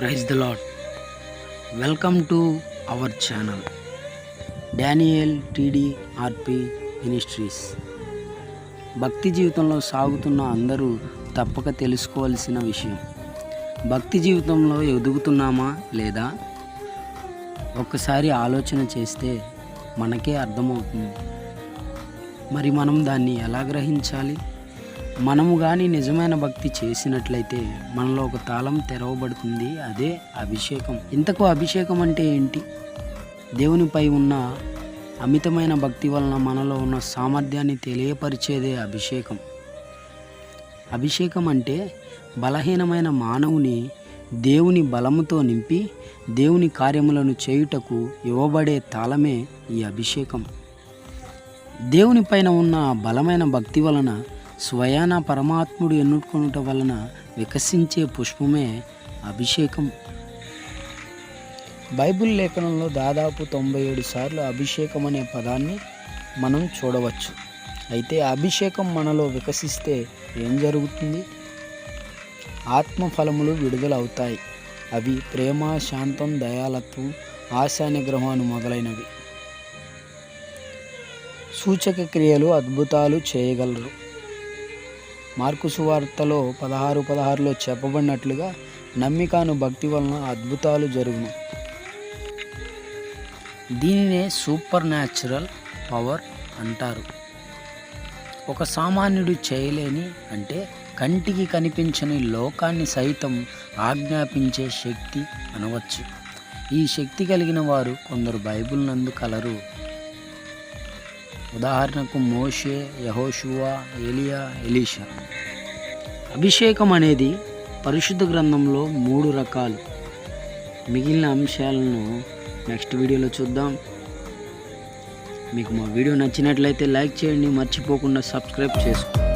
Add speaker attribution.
Speaker 1: Praise the lord. Welcome to our channel. Daniel TDRP ministries. భక్తి జీవితంలో సాగుతున్న అందరూ తప్పక తెలుసుకోవాల్సిన విషయం. భక్తి జీవితంలో ఎదుగుతున్నామా లేదా? ఒక్కసారి ఆలోచన చేస్తే మనకే అర్థమవుతుంది. మరి మనం దాన్ని ఎలా గ్రహించాలి? మనము కానీ నిజమైన భక్తి చేసినట్లయితే మనలో ఒక తాళం తెరవబడుతుంది అదే అభిషేకం. ఇంతకు అభిషేకం అంటే ఏంటి? దేవునిపై ఉన్న అమితమైన భక్తి వలన మనలో ఉన్న సామర్థ్యాన్ని తెలియపరిచేదే అభిషేకం. అభిషేకం అంటే బలహీనమైన మానవుని దేవుని బలముతో నింపి దేవుని కార్యములను చేయుటకు ఇవ్వబడే తాళమే ఈ అభిషేకం. దేవుని పైన ఉన్న బలమైన భక్తి వలన స్వయాన పరమాత్ముడు ఎన్నుకొనుట వలన వికసించే పుష్పమే అభిషేకం. బైబిల్ లేఖనంలో దాదాపు తొంభై ఏడు సార్లు అభిషేకం అనే పదాన్ని మనం చూడవచ్చు. అయితే అభిషేకం మనలో వికసిస్తే ఏం జరుగుతుంది? ఆత్మ ఫలములు విడుదలవుతాయి. అవి ప్రేమ శాంతం దయాలత్వం ఆశా నిగ్రహాలు మొదలైనవి. సూచక క్రియలు అద్భుతాలు చేయగలరు. మార్కు సువార్తలో పదహారు పదహారులో చెప్పబడినట్లుగా నమ్మికాను భక్తి వలన అద్భుతాలు జరుగును. దీనినే సూపర్ న్యాచురల్ పవర్ అంటారు. ఒక సామాన్యుడు చేయలేని అంటే కంటికి కనిపించని లోకాన్ని సైతం ఆజ్ఞాపించే శక్తి అనవచ్చు. ఈ శక్తి కలిగిన వారు కొందరు బైబిల్ నందు కలరు ఉదాహరణకు మోషే యహోషువా ఎలియా ఎలీషా. అభిషేకం అనేది పరిశుద్ధ గ్రంథంలో మూడు రకాలు. మిగిలిన అంశాలను నెక్స్ట్ వీడియోలో చూద్దాం. మీకు మా వీడియో నచ్చినట్లయితే లైక్ చేయండి మర్చిపోకుండా సబ్స్క్రైబ్ చేసుకోండి.